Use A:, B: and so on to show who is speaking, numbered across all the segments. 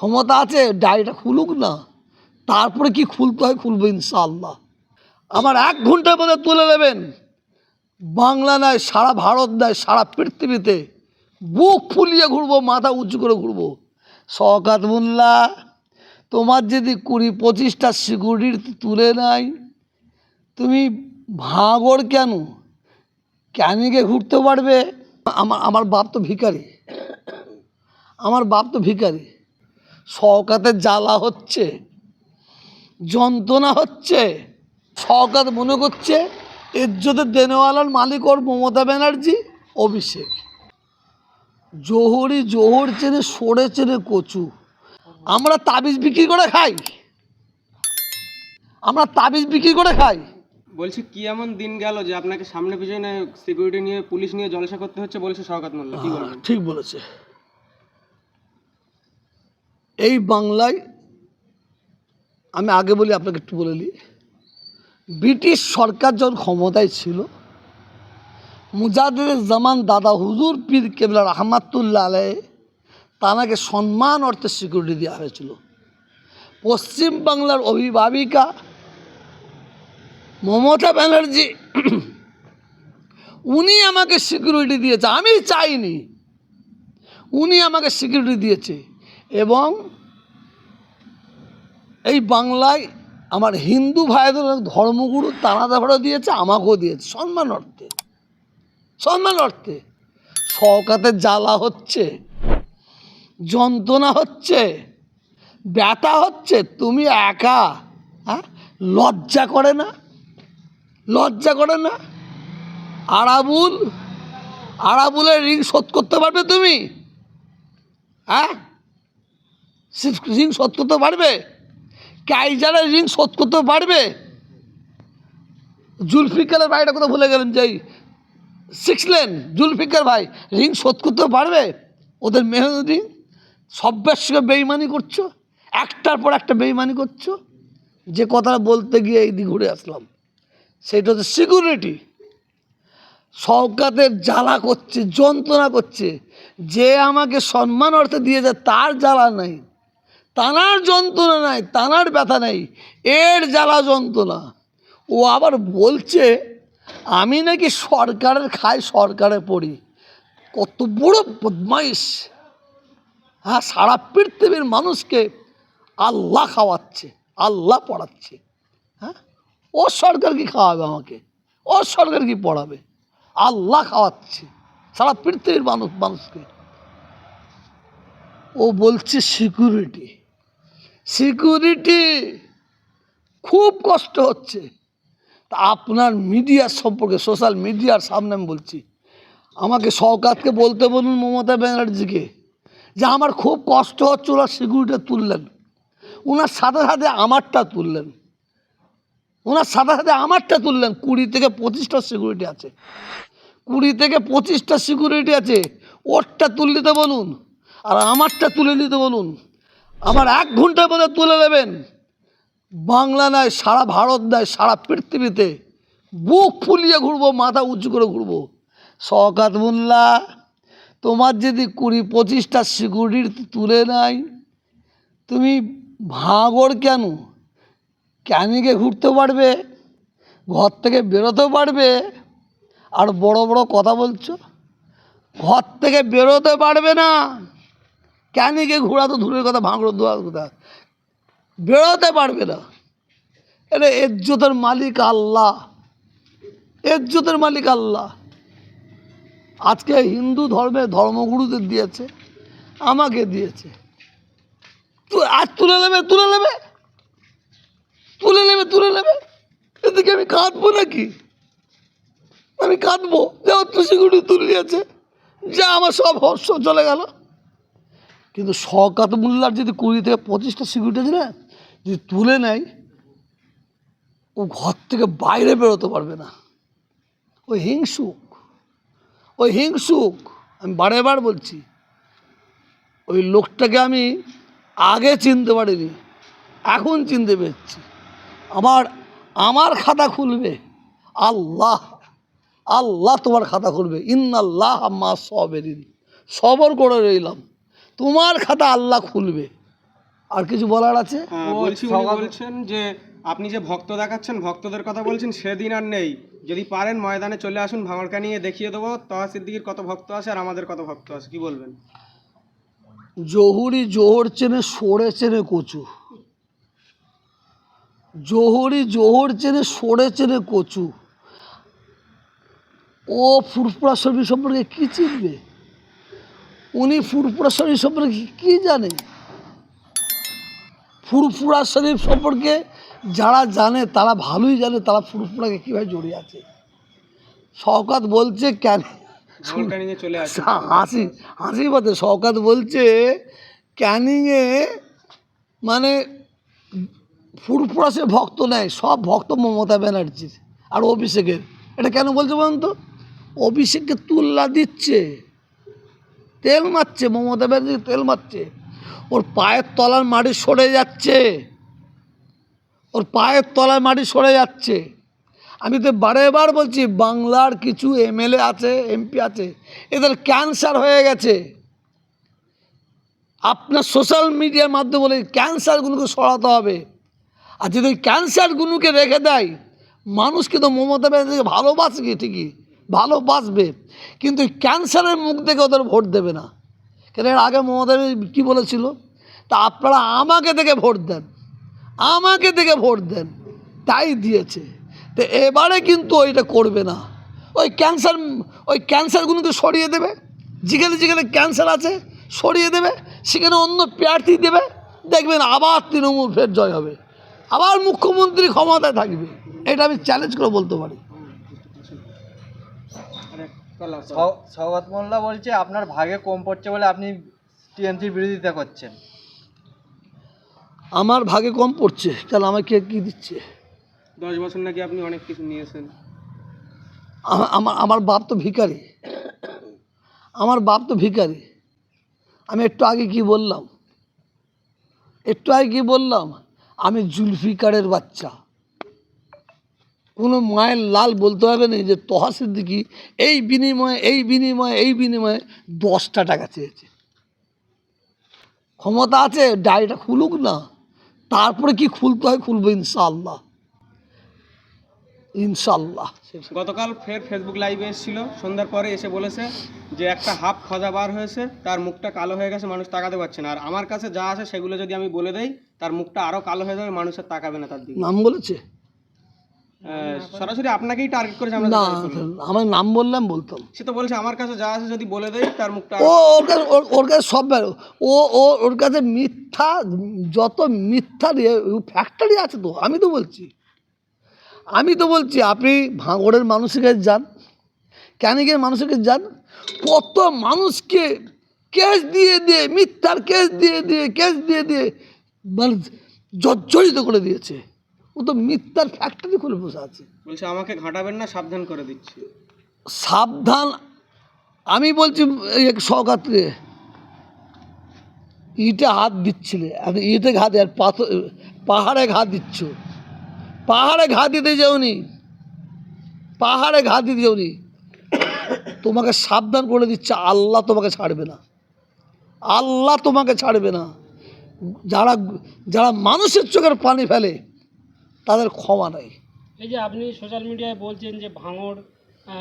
A: ক্ষমতা আছে, ডায়েরিটা খুলুক না। তারপরে কি খুলতে হয়? খুলবো ইনশাআল্লাহ। আমার এক ঘণ্টার মধ্যে তুলে নেবেন। বাংলা নয়, সারা ভারত নয়, সারা পৃথিবীতে বুক ফুলিয়ে ঘুরবো, মাথা উঁচু করে ঘুরবো। শওকাত মোল্লা, তোমার যদি কুড়ি পঁচিশটা সিকিউরিটি তুলে নাই, তুমি ভাঙড় কেন? ক্যানিকে ঘুরতে পারবে? আমার আমার বাপ তো ভিখারি। আমার বাপ তো ভিখারি। শওকাতের জ্বালা হচ্ছে যন্ত্রণা হচ্ছে শওকাত মনে করছে ইজ্জতের দেনেওয়ালার মালিক ওর মমতা ব্যানার্জি অভিষেক। জোহরি জোহর চেনে সরে চেনে কচু। আমরা তাবিজ বিক্রি করে খাই। আমরা তাবিজ বিক্রি করে খাই।
B: বলছি কি এমন দিন গেল যে আপনাকে সামনে পিছনে সিকিউরিটি নিয়ে পুলিশ নিয়ে জলসা করতে হচ্ছে বলছে শওকাত মোল্লা? কি
A: ঠিক বলেছে। এই বাংলায় আমি আগে বলি, আপনাকে একটু বলে নিই ব্রিটিশ সরকার যখন ক্ষমতায় ছিল মুজাদের জামান দাদা হুজুর পীর কেবলা রহমাতুল্লাহ আলাই তানাকে সম্মান অর্থে সিকিউরিটি দেওয়া হয়েছিল। পশ্চিম বাংলার অভিভাবিকা মমতা ব্যানার্জি, উনি আমাকে সিকিউরিটি দিয়েছে। আমি চাইনি, উনি আমাকে সিকিউরিটি দিয়েছে। এবং এই বাংলায় আমার হিন্দু ভাইদের ধর্মগুরু তানাদা ভাড়া দিয়েছে, আমাকেও দিয়েছে। সম্মান অর্থে। সম্মান অর্থে। শওকাতের জ্বালা হচ্ছে, যন্ত্রণা হচ্ছে, ব্যথা হচ্ছে, তুমি একা হ্যাঁ লজ্জা করে না? লজ্জা করে না? আরাবুল, আরাবুলের ঋণ শোধ করতে পারবে তুমি? হ্যাঁ ঋণ শোধ করতে পারবে? কাইজারের ঋণ শোধ করতে পারবে? জুলফিকারের ভাইটা কোথাও ভুলে গেলেন যে সিক্স লেন জুলফিকার ভাই, ঋণ শোধ করতে পারবে? ওদের মেহনত সব্যের সঙ্গে বেইমানি করছ? একটার পর একটা বেইমানি করছ? যে কথাটা বলতে গিয়ে এই ঘুরে আসলাম। সেটা হচ্ছে সিকিউরিটি। শওকাতের জ্বালা করছে, যন্ত্রণা করছে। যে আমাকে সম্মান অর্থে দিয়েছে, তার জ্বালা নাই। তানার যন্ত্রণা নাই, তানার ব্যথা নাই, এর জ্বালা যন্ত্রণা। ও আবার বলছে, আমি নাকি সরকারের খাই, সরকারে পড়ি। কত বড় বদমাইশ। হ্যাঁ সারা পৃথিবীর মানুষকে আল্লাহ খাওয়াচ্ছে, আল্লাহ পড়াচ্ছে। হ্যাঁ ও সরকার কি খাওয়াবে আমাকে? ও সরকার কি পড়াবে? আল্লাহ খাওয়াচ্ছে সারা পৃথিবীর মানুষ, মানুষকে। ও বলছে সিকিউরিটি সিকিউরিটি খুব কষ্ট হচ্ছে। তা আপনার মিডিয়ার সম্পর্কে, সোশ্যাল মিডিয়ার সামনে আমি বলছি, আমাকে সরকারকে বলতে বলুন মমতা ব্যানার্জিকে, যে আমার খুব কষ্ট হচ্ছে ওনার সিকিউরিটি তুললেন। ওনার সাথে সাথে আমারটা তুললেন। ওনার সাথে সাথে আমারটা তুললেন। কুড়ি থেকে পঁচিশটা সিকিউরিটি আছে। কুড়ি থেকে পঁচিশটা সিকিউরিটি আছে। ওরটা তুলে নিতে বলুন। আর আমারটা তুলে নিতে বলুন। আমার এক ঘণ্টার মধ্যে তুলে নেবেন। বাংলা নয় সারা ভারত নয় সারা পৃথিবীতে। বুক ফুলিয়ে ঘুরবো, মাথা উঁচু করে ঘুরবো। শওকাত মোল্লা, তোমার যদি কুড়ি পঁচিশটা সিকিউরিটি তুলে নাই, তুমি ভাঙড় কেন? ক্যানিকে ঘুরতে পারবে, ঘর থেকে বেরোতে পারবে। আর বড় বড় কথা বলছো, ঘর থেকে বেরোতে পারবে না। ক্যানিকে ঘোড়া তো দূরের কথা, ভাঙড় দোয়ার কথা? বেরোতে পারবে না। এটা এজ্জতের মালিক আল্লাহ এজ্জতের মালিক আল্লাহ। আজকে হিন্দু ধর্মের ধর্মগুরুদের দিয়েছে, আমাকে দিয়েছে। আজ তুলে নেবে তুলে নেবে? তুলে নেবে তুলে নেবে? এদিকে আমি কাঁদবো নাকি? আমি কাঁদবো। যে অত সিকিউরিটি তুলে নিয়েছে যা, আমার সব হর্ষ চলে গেল। কিন্তু শকাত মোল্লার যদি কুড়ি থেকে পঁচিশটা সিকিউরিটি আছে না, যদি তুলে নেয়, ও ঘর থেকে বাইরে বেরোতে পারবে না। ওই হিংসুক ওই হিংসুক, আমি বারে বার বলছি, ওই লোকটাকে আমি আগে চিনতে পারিনি, এখন চিনতে পেরেছি। আমার আমার খাতা খুলবে, আল্লাহ আল্লাহ তোমার খাতা খুলবে। ইন্নাল্লাহ মা সবেরিন, সবর করে রইলাম। তোমার খাতা আল্লাহ খুলবে। আর কিছু বলার আছে?
B: বলছি উনি বলছেন যে আপনি যে ভক্ত দেখাচ্ছেন ভক্তদের কথা বলছেন সেদিন আর নেই। যদি পারেন ময়দানে চলে আসুন ভাঙড়কা নিয়ে দেখিয়ে দেবো তহা সিদ্দিকির কত ভক্ত আছে আর আমাদের কত ভক্ত আছে কি বলবেন?
A: জহুরি জোহর চেনে সরে চেনে কচু। জহুরি জোহর চেনে সরে চেনে কচু। ও ফুরফুরা শরীর সম্পর্কে কি চিনবে? উনি ফুরফুরা শরীফ সম্পর্কে কি- জানে? ফুরফুরা শরীফ সম্পর্কে যারা জানে তারা ভালোই জানে তারা ফুরফুরাকে কীভাবে জড়িয়ে আছে। শওকাত বলছে কেন হাসি হাসি পাতে শওকাত বলছে ক্যানিংয়ে মানে ফুরফুরা সে ভক্ত নেয় সব ভক্ত মমতা ব্যানার্জির আর অভিষেকের। এটা কেন বলছে বলুন তো? অভিষেককে তুল্লা দিচ্ছে। তেল মারছে, মমতা ব্যানার্জি তেল মারছে। ওর পায়ের তলার মাটি সরে যাচ্ছে। ওর পায়ের তলার মাটি সরে যাচ্ছে। আমি তো বারে বার বলছি, বাংলার কিছু এমএলএ আছে, এমপি আছে, এদের ক্যান্সার হয়ে গেছে। আপনার সোশ্যাল মিডিয়ার মাধ্যমে বলে ক্যান্সারগুলোকে সরাতে হবে। আর যদি ক্যান্সারগুলোকে রেখে দেয়, মানুষ কিন্তু মমতা ব্যানার্জিকে ভালোবাসবে ঠিকই? ভালোবাসবে কিন্তু ওই ক্যান্সারের মুখ দেখে ওদের ভোট দেবে না। কেন এর আগে মমতা কী বলেছিল? তা আপনারা আমাকে দেখে ভোট দেন। আমাকে দেখে ভোট দেন। তাই দিয়েছে। তো এবারে কিন্তু ওইটা করবে না। ওই ক্যান্সার, ওই ক্যান্সারগুলোকে সরিয়ে দেবে। যেখানে যেখানে ক্যান্সার আছে, সরিয়ে দেবে। সেখানে অন্য প্রার্থী দেবে। দেখবেন আবার তৃণমূল ফের জয় হবে। আবার মুখ্যমন্ত্রী ক্ষমতায় থাকবে। এটা আমি চ্যালেঞ্জ করে বলতে পারি।
C: সৌগত মোল্লা বলছে আপনার ভাগে কম পড়ছে বলে আপনি টিএমসির বিরোধিতা করছেন।
A: আমার ভাগে কম পড়ছে কেন আমাকে কী দিচ্ছে?
B: দশ বছর নাকি আপনি অনেক কিছু নিয়েছেন।
A: আমা- আমার আমার বাপ তো ভিখারি। আমার বাপ তো ভিখারি। আমি একটু আগে কি বললাম? একটু আগে কি বললাম? আমি জুলফিকারের বাচ্চা। কোনো মায়ের লাল বলতে হবে না যে তহা সিদ্দিকি এই বিনিময়ে এই বিনিময়ে এই বিনিময়ে দশটা টাকা চেয়েছে। ক্ষমতা আছে ডায়েরিটা খুলুক না তারপরে কি খুলতে হয় খুলবো ইনশাল্লাহ ইনশাল্লাহ
B: গতকাল ফের ফেসবুক লাইভে এসেছিল সন্ধ্যার পরে এসে বলেছে যে একটা হাফ খজা বার হয়েছে তার মুখটা কালো হয়ে গেছে মানুষ তাকাতে পারছে না। আর আমার কাছে যা আছে সেগুলো যদি আমি বলে দেই তার মুখটা আরও কালো হয়ে যাবে মানুষের তাকাবে না তার দিকে।
A: নাম বলেছে?
B: সরাসরি আপনাকেই টার্গেট করেছে আমরা
A: না আমার নাম বললাম বলতাম।
B: সে তো বলছে আমার কাছে যা আছে যদি বলে দেই তার মুখটা
A: ও ওর কাছে ওর- কাছে সব বেরো ও ও ওর কাছে মিথ্যা যত মিথ্যা ফ্যাক্টরি আছে তো আমি তো বলছি। আমি তো বলছি আপনি ভাঙড়ের মানুষের কাছে যান ক্যানিকের মানুষের কাছে যান কত মানুষকে কেস দিয়ে দিয়ে মিথ্যার কেস দিয়ে দিয়ে কেস দিয়ে দিয়ে মানে জর্জরিত করে দিয়েছে। ও তো মিথ্যার ফ্যাক্টরি খুলে বসে আছে।
B: বলছে আমাকে ঘাটাবেন না সাবধান করে দিচ্ছি।
A: সাবধান? আমি বলছি সকাত্রে ইটে হাত দিচ্ছিলে আর ইটে ঘা দিয়ে আর পাথর পাহাড়ে ঘা দিচ্ছ। পাহাড়ে ঘা দিতে যাওনি। পাহাড়ে ঘা দিতে যাওনি। তোমাকে সাবধান করে দিচ্ছে আল্লাহ তোমাকে ছাড়বে না। আল্লাহ তোমাকে ছাড়বে না। যারা যারা মানুষের চোখের পানি ফেলে তাদের ক্ষমা নাই।
D: এই যে আপনি সোশ্যাল মিডিয়ায় বলছেন যে ভাঙড়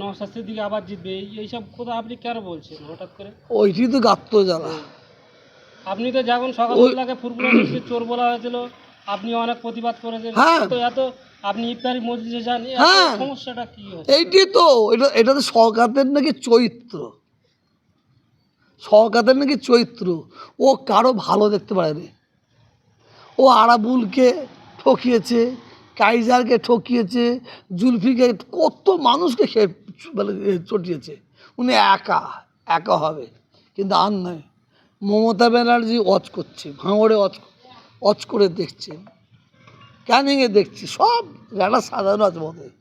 D: নশাস্তির দিকে আবার জিতবে এই এইসব কথা আপনি কেন বলছেন হঠাৎ করে?
A: ওইটি তো গাত্র জ্বালা।
D: আপনি তো যখন সকালবেলাকে ফুরফুরা চোর বলা হয়েছিল আপনি অনেক প্রতিবাদ করেছেন।
A: হ্যাঁ।
D: তো এত আপনি ইফতারি মসজিদে যান
A: হ্যাঁ।
D: সমস্যাটা কি
A: এইটি তো এটা এটা তো সরকারের নাকি চরিত্র। সরকারের নাকি চরিত্র। ও কারও ভালো দেখতে পারে ও আরাবুলকে ঠকিয়েছে কাইজারকে ঠকিয়েছে জুলফিকে কত মানুষকে খেয়ে মানে চটিয়েছে। উনি একা একা হবে। কিন্তু আর নয় মমতা ব্যানার্জি অচ করছে ভাঙড়ে অচ অচ করে দেখছে। ক্যানিংয়ে দেখছি সব একটা সাজানো আছে বোধ হয়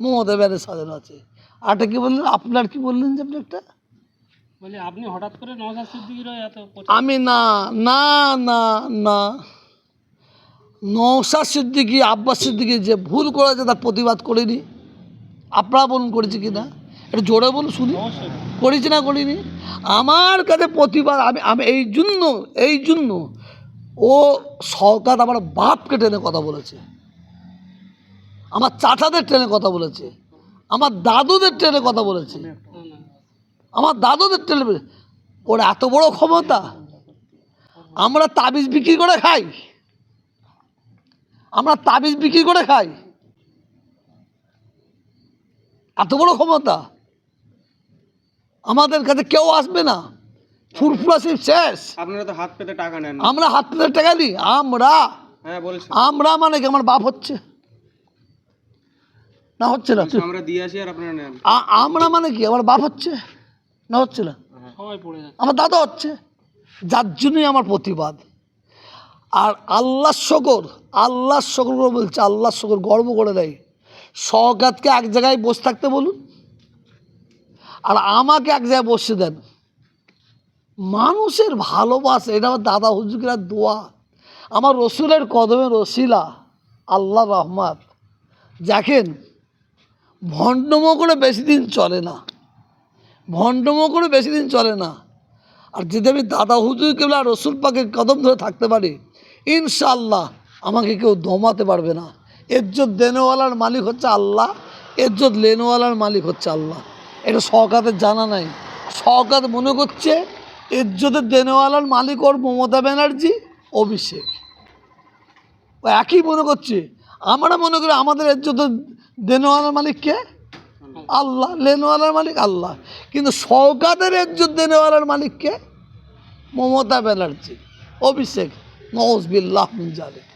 A: মমতা ব্যানার্জি সাজানো আছে। আরটা কি বললেন? আপনার কি বললেন যে আপনি একটা
D: বলে আপনি হঠাৎ করে এত
A: আমি না না না না। নৌসাদ সিদ্দিকি, আব্বাস সিদ্দিকি যে ভুল করেছে তার প্রতিবাদ করিনি। আপনারা বলুন, করেছি কি না? এটা জোরে বলুন, শুনি। করেছি না করিনি? আমার কাছে প্রতিবাদ, আমি আমি এই জন্য এই জন্য ও সরকার আমার বাপকে টেনে কথা বলেছে। আমার চাচাদের ট্রেনে কথা বলেছে। আমার দাদুদের ট্রেনে কথা বলেছে। আমার দাদুদের ট্রেনে ওর এত বড় ক্ষমতা? আমরা তাবিজ বিক্রি করে খাই। আমরা তাবিজ বিক্রি করে খাই। এত বড় ক্ষমতা। আমাদের কাছে কেউ আসবে না। ফুরফুরাসির শেষ।
B: আপনারা তো হাত পেতে টাকা নেন
A: আমরা হাত পেতে টাকা নিই। আমরা।
B: হ্যাঁ বলছি।
A: আমরা মানে কি আমার বাপ হচ্ছে? না হচ্ছে না।
B: আমরা দিয়ে আসি আর আপনারা নেন।
A: আমরা মানে কি আমার বাপ হচ্ছে? না হচ্ছে না।
D: সবাই পড়ে
A: আমার দাদা হচ্ছে। যার জন্যই আমার প্রতিবাদ। আর আল্লাহ শকর আল্লাহ শকর করে বলছে আল্লাহ শকর গর্ব করে দেয়। সকাতকে এক জায়গায় বসে থাকতে বলুন। আর আমাকে এক জায়গায় বসে দেন। মানুষের ভালোবাসা, এটা আমার দাদা হুজুকের দোয়া। আমার রসুলের কদমে রসিলা আল্লাহ রহমাত। দেখেন, ভণ্ডমো করে বেশি দিন চলে না। ভণ্ডমো করে বেশি দিন চলে না। আর যদি আমি দাদা হুজুর কেবল রসুল পাকে কদম ধরে থাকতে পারি ইনশাল্লাহ আমাকে কেউ দমাতে পারবে না। এজ্জত দেনেওয়ালার মালিক হচ্ছে আল্লাহ, এজ্জত লেনওয়ালার মালিক হচ্ছে আল্লাহ। এটা সরকারের জানা নাই। সরকার মনে করছে এজ্জতের দেনেওয়ালার মালিক ওর মমতা ব্যানার্জি, অভিষেক। ও একই মনে করছে। আমরা মনে করি আমাদের এজ্জতের দেনেওয়ালার মালিক কে? আল্লাহ লেনওয়ালার মালিক আল্লাহ। কিন্তু সরকারের একজন দেনেওয়ালার মালিককে মমতা ব্যানার্জি, অভিষেক নওয়াজ বিল্লাহ জালিক।